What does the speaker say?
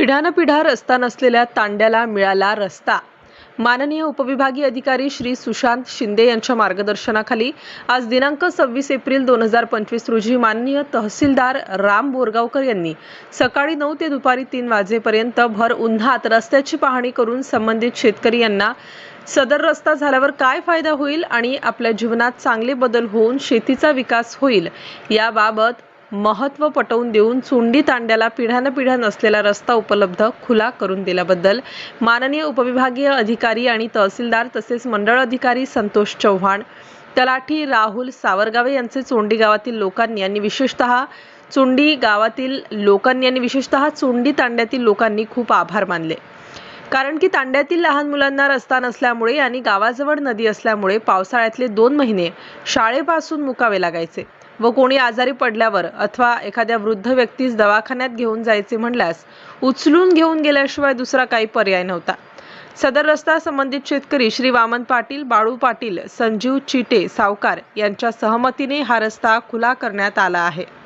पिढ्यानपिढ्या रस्ता नसलेल्या तांड्याला मिळाला रस्ता. माननीय उपविभागीय अधिकारी श्री सुशांत शिंदे यांच्या मार्गदर्शनाखाली आज दिनांक सव्वीस एप्रिल दोन हजार पंचवीस रोजी माननीय तहसीलदार राम बोरगावकर यांनी सकाळी नऊ ते दुपारी तीन वाजेपर्यंत भर उन्हात रस्त्याची पाहणी करून संबंधित शेतकरी यांना सदर रस्ता झाल्यावर काय फायदा होईल आणि आपल्या जीवनात चांगले बदल होऊन शेतीचा विकास होईल याबाबत महत्त्व पटवून देऊन चोंडी तांड्याला पिढ्यानपिढ्या नसलेला रस्ता उपलब्ध खुला करून दिल्याबद्दल माननीय उपविभागीय अधिकारी आणि तहसीलदार तसेच मंडळ अधिकारी संतोष चव्हाण तलाठी राहुल सावरगावे यांचे चोंडी गावातील लोकांनी आणि विशेषतः चोंडी गावातील लोकांनी आणि विशेषतः चोंडी तांड्यातील लोकांनी खूप आभार मानले. कारण की तांड्यातील लहान मुलांना रस्ता नसल्यामुळे आणि गावाजवळ नदी असल्यामुळे पावसाळ्यातले दोन महिने शाळेपासून मुकावे लागायचे. व कोणी आजारी पडल्यावर अथवा एखाद्या वृद्ध व्यक्तीस दवाखान्यात घेऊन जायचे म्हणल्यास उचलून घेऊन गेल्याशिवाय दुसरा काही पर्याय नव्हता. सदर रस्ता संबंधित शेतकरी श्री वामन पाटील बाळू पाटील संजीव चिटे सावकार यांच्या सहमतीने हा रस्ता खुला करण्यात आला आहे.